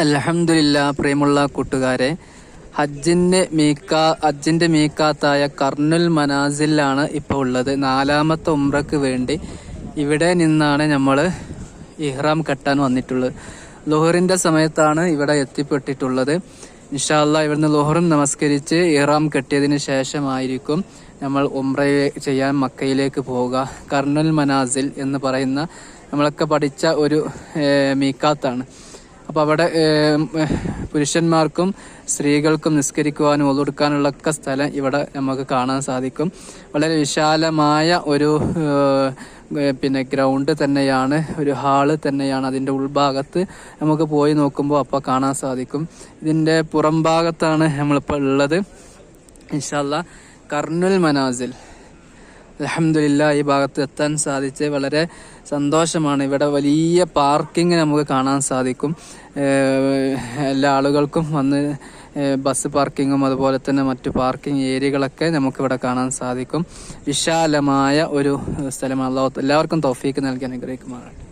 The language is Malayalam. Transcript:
അലഹമില്ല പ്രിയമുള്ള കൂട്ടുകാരെ ഹജ്ജിന്റെ മീക്കാ ഹജ്ജിന്റെ മീക്കാത്തായ കർണുൽ മനാസിലാണ് ഇപ്പോൾ ഉള്ളത്. നാലാമത്തെ ഉംറക്ക് വേണ്ടി ഇവിടെ നിന്നാണ് നമ്മൾ ഇഹ്റാം കെട്ടാൻ വന്നിട്ടുള്ളത്. ലോഹറിന്റെ സമയത്താണ് ഇവിടെ എത്തിപ്പെട്ടിട്ടുള്ളത്. ഇൻഷാല്ല ഇവിടുന്ന് ലോഹറും നമസ്കരിച്ച് ഇഹ്റാം കെട്ടിയതിന് ശേഷമായിരിക്കും നമ്മൾ ഉംറ ചെയ്യാൻ മക്കയിലേക്ക് പോവുക. കർണുൽ മനാസിൽ എന്ന് പറയുന്ന നമ്മളൊക്കെ പഠിച്ച ഒരു മീക്കാത്താണ്. അപ്പോൾ അവിടെ പുരുഷന്മാർക്കും സ്ത്രീകൾക്കും നിസ്കരിക്കുവാനും ഒതുക്കാനുള്ള ഒക്കെ സ്ഥലം ഇവിടെ നമുക്ക് കാണാൻ സാധിക്കും. വളരെ വിശാലമായ ഒരു പിന്നെ ഗ്രൗണ്ട് തന്നെയാണ് ഒരു ഹാൾ തന്നെയാണ് അതിന്റെ ഉൾഭാഗത്ത് നമുക്ക് പോയി നോക്കുമ്പോൾ അപ്പോൾ കാണാൻ സാധിക്കും. ഇതിന്റെ പുറം ഭാഗത്താണ് നമ്മളിപ്പോൾ ഉള്ളത് ഇൻഷാല്ല കർണുൽ മനാസിൽ. അലഹമില്ല ഈ ഭാഗത്ത് എത്താൻ സാധിച്ച് വളരെ സന്തോഷമാണ്. ഇവിടെ വലിയ പാർക്കിംഗ് നമുക്ക് കാണാൻ സാധിക്കും. എല്ലാ ആളുകൾക്കും വന്ന് ബസ് പാർക്കിങ്ങും അതുപോലെ തന്നെ മറ്റു പാർക്കിംഗ് ഏരിയകളൊക്കെ നമുക്കിവിടെ കാണാൻ സാധിക്കും. വിശാലമായ ഒരു സ്ഥലമാണ്. എല്ലാവർക്കും തൊഫീക്ക് നൽകി അനുഗ്രഹിക്കുമാറാണ്